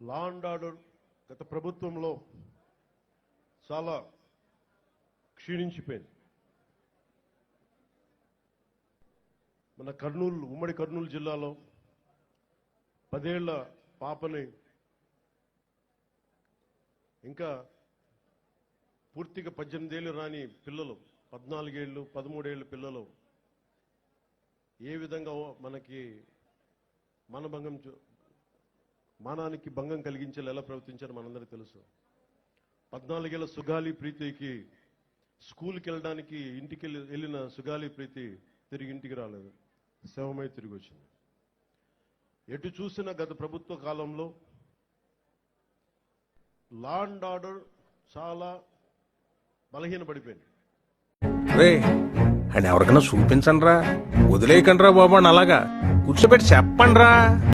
Law and order గత ప్రభుత్వంలో చాలా క్షీణించిపోయింది. మన కర్నూలు ఉమ్మడి కర్నూలు జిల్లాలో పదేళ్ళ పాపని ఇంకా పూర్తిగా పద్దెనిమిదేళ్ళు రాని పిల్లలు పద్నాలుగేళ్ళు పదమూడేళ్ళు పిల్లలు ఏ విధంగా మనకి మనభంగం చూ- మానానికి భంగం కలిగించేలా ఎలా ప్రవర్తించారో మనందరికీ తెలుసు. పద్నాలుగేళ్ళ సుగాలి ప్రీతికి స్కూల్కి వెళ్ళడానికి ఇంటికి వెళ్ళి- వెళ్ళిన సుగాలి ప్రీతి తిరిగి ఇంటికి రాలేదు. శవమై తిరిగి వచ్చింది ఎటు చూసిన గత ప్రభుత్వ కాలంలో లా అండ్ ఆర్డర్ చాలా బలహీనపడిపోయింది. రే అండ్ ఎవరికైనా చూపించండి రా వదిలేయకండి రా బాబు అని అలాగా. కూర్చోబెట్టి చెప్పండి రా